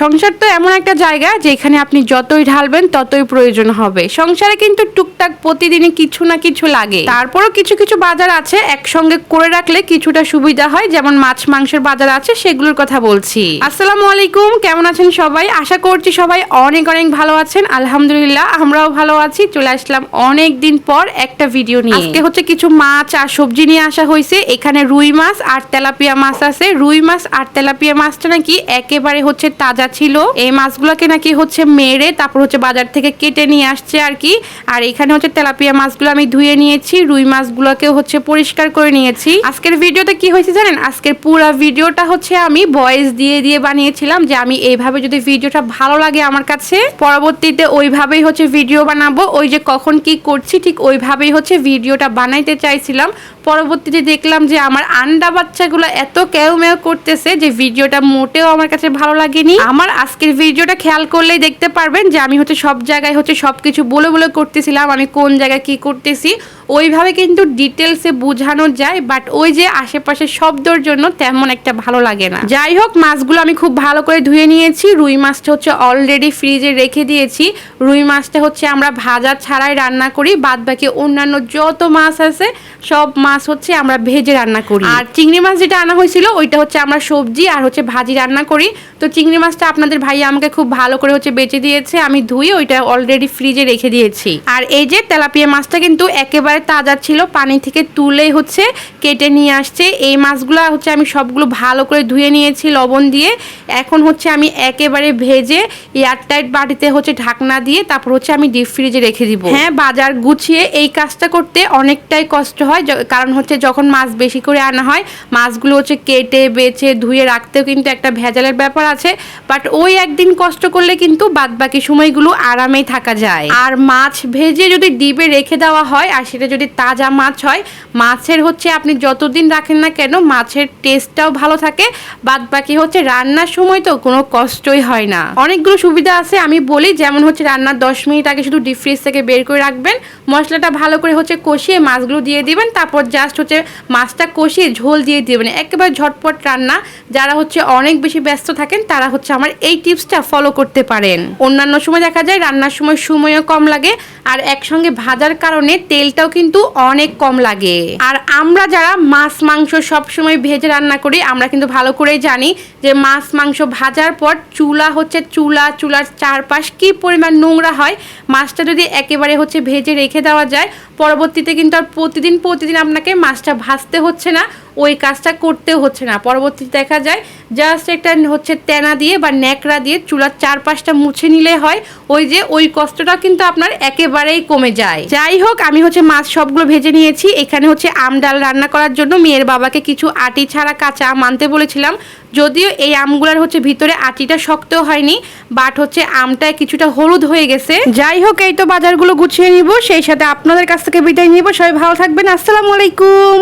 সংসার তো এমন একটা জায়গা যেখানে আপনি যতই ঢালবেন ততই প্রয়োজন হবে। সংসারে কিন্তু টুকটাক প্রতিদিনই কিছু না কিছু লাগে। তারপরও কিছু কিছু বাজার আছে একসঙ্গে করে রাখলে কিছুটা সুবিধা হয়। যেমন মাছ, মাংসের বাজার আছে, সেগুলোর কথা বলছি। আসসালামু আলাইকুম, কেমন আছেন সবাই? আশা করছি সবাই অনেক অনেক ভালো আছেন। আলহামদুলিল্লাহ, আমরাও ভালো আছি। চলে আসলাম অনেক দিন পর একটা ভিডিও নিয়ে। আজকে হচ্ছে কিছু মাছ আর সবজি নিয়ে আসা হয়েছে। এখানে রুই মাছ আর তেলাপিয়া মাছ আছে। রুই মাছ আর তেলাপিয়া মাছটা নাকি একেবারে হচ্ছে তাজা ছিল। এই মাছগুলোকে নাকি হচ্ছে মেরে তারপর হচ্ছে বাজার থেকে কেটে নিয়ে আসছে আর কি। আর এখানে হচ্ছে তেলাপিয়া মাছগুলো আমি ধুয়ে নিয়েছি, রুই মাছগুলোকেও হচ্ছে পরিষ্কার করে নিয়েছি। আজকের ভিডিওতে কি হয়েছে জানেন? আজকের পুরো ভিডিওটা হচ্ছে আমি ভয়েস দিয়ে দিয়ে বানিয়েছিলাম যে আমি এইভাবে যদি ভিডিওটা ভালো লাগে আমার কাছে, পরবর্তীতে ওইভাবেই হচ্ছে ভিডিও বানাবো। ওই যে কখন কি করছি ঠিক ওইভাবেই হচ্ছে ভিডিওটা বানাইতে চাইছিলাম। পরবর্তীতে দেখলাম যে আমার আন্ডা বাচ্চাগুলো এত কেউ মেউ করতেছে যে ভিডিওটা মোটেও আমার কাছে ভালো লাগেনি। আমার আজকের ভিডিওটা খেয়াল করলেই দেখতে পারবেন যে আমি হচ্ছে সব জায়গায় হচ্ছে সব কিছু বলে বলে করতেছিলাম, আমি কোন জায়গায় কি করতেছি। ওইভাবে কিন্তু ডিটেলসে বোঝানো যায়, বাট ওই যে আশেপাশে শব্দর জন্য তেমন একটা ভালো লাগে না। যাই হোক, মাছগুলো আমি খুব ভালো করে ধুয়ে নিয়েছি। রুই মাছটা হচ্ছে অলরেডি ফ্রিজে রেখে দিয়েছি। রুই মাছটা হচ্ছে আমরা ভাজা ছাড়াই রান্না করি বাদ বাকি অন্যান্য যত মাছ আছে সব মাছ হচ্ছে আমরা ভেজে রান্না করি। আর চিংড়ি মাছ যেটা আনা হয়েছিল ওইটা হচ্ছে আমরা সবজি আর হচ্ছে ভাজি রান্না করি। তো চিংড়ি মাছটা আপনাদের ভাই আমাকে খুব ভালো করে হচ্ছে বেঁচে দিয়েছে আমি ধুয়ে ওইটা অলরেডি ফ্রিজে রেখে দিয়েছি। আর এই যে তেলাপিয়া মাছটা কিন্তু একেবারে তাজা ছিল পানি থেকে তুলে হচ্ছে কেটে নিয়ে আসছে। এই মাছগুলো হচ্ছে আমি সবগুলো ভালো করে ধুয়ে নিয়েছি লবণ দিয়ে। এখন হচ্ছে আমি একেবারে ভেজে এয়ারটাইট বাটিতে হচ্ছে ঢাকনা দিয়ে তারপর হচ্ছে আমি ডিপ ফ্রিজে রেখে দিব। হ্যাঁ বাজার গুছিয়ে এই কাজটা করতে অনেকটাই কষ্ট হয়। য- কারণ হচ্ছে যখন মাছ বেশি করে আনা হয়, মাছগুলো হচ্ছে কেটে, বেছে, ধুয়ে রাখতেও কিন্তু একটা ভেজালের ব্যাপার আছে। বাট ওই একদিন কষ্ট করলে কিন্তু বাদ বাকি সময়গুলো আরামেই থাকা যায়। আর মাছ ভেজে যদি ডিবে রেখে দেওয়া হয়, আর সেটা যদি তাজা মাছ হয়, মাছের হচ্ছে আপনি যতদিন রাখেন না কেন, মাছের টেস্টটাও ভালো থাকে। বাদ বাকি হচ্ছে রান্নার সময় তো কোনো কষ্টই হয় না। অনেকগুলো সুবিধা আছে, আমি বলি, যেমন হচ্ছে রান্নার দশ মিনিট আগে শুধু ডিপ ফ্রিজ থেকে বের করে রাখবেন। মশলাটা ভালো করে হচ্ছে কষিয়ে মাছগুলো দিয়ে দিবেন। তারপর জাস্ট হচ্ছে মাছটা কষিয়ে ঝোল দিয়ে দিবেন একেবারে ঝটপট রান্না। যারা হচ্ছে অনেক বেশি ব্যস্ত থাকেন, তারা হচ্ছে আমার এই টিপসটা ফলো করতে পারেন। অন্যান্য সময় দেখা যায় রান্নার সময় সময়ও কম লাগে, আর একসঙ্গে ভাজার কারণে তেলটাও কিন্তু অনেক কম লাগে। আর আমরা যারা মাছ, মাংস সব সময় ভেজে রান্না করি, আমরা কিন্তু ভালো করেই জানি যে মাছ, মাংস ভাজার পর চুলা হচ্ছে চুলা, চুলার চারপাশ কি পরিমাণ নোংরা হয়। মাছটা যদি একেবারে হচ্ছে ভেজে রেখে দেওয়া যায়, পরবর্তীতে কিন্তু আর প্রতিদিন প্রতিদিন আপনাকে মাছটা ভাজতে হচ্ছে না ওই কাজটা করতে হচ্ছে না। পরবর্তীতে দেখা যায় জাস্ট একটা হচ্ছে তেনা দিয়ে বা ন্যাকড়া দিয়ে চুলার চারপাশটা মুছে নিলে হয়। ওই যে ওই কষ্টটা কিন্তু আপনার একেবারেই কমে যায়। যাই হোক, আমি হচ্ছে মাছ সবগুলো ভেজে নিয়েছি। এখানে হচ্ছে আম ডাল রান্না করার জন্য মেয়ের বাবাকে কিছু আটি ছাড়া কাঁচা আম আনতে বলেছিলাম। যদিও এই আমগুলোর হচ্ছে ভিতরে আটিটা শক্ত হয়নি বাট হচ্ছে আমটা কিছুটা হলুদ হয়ে গেছে। যাই হোক, এই তো বাজারগুলো গুছিয়ে নিব। সেই সাথে আপনাদের কাছ থেকে বিদায় নিব। সবাই ভালো থাকবেন। আসসালামু আলাইকুম।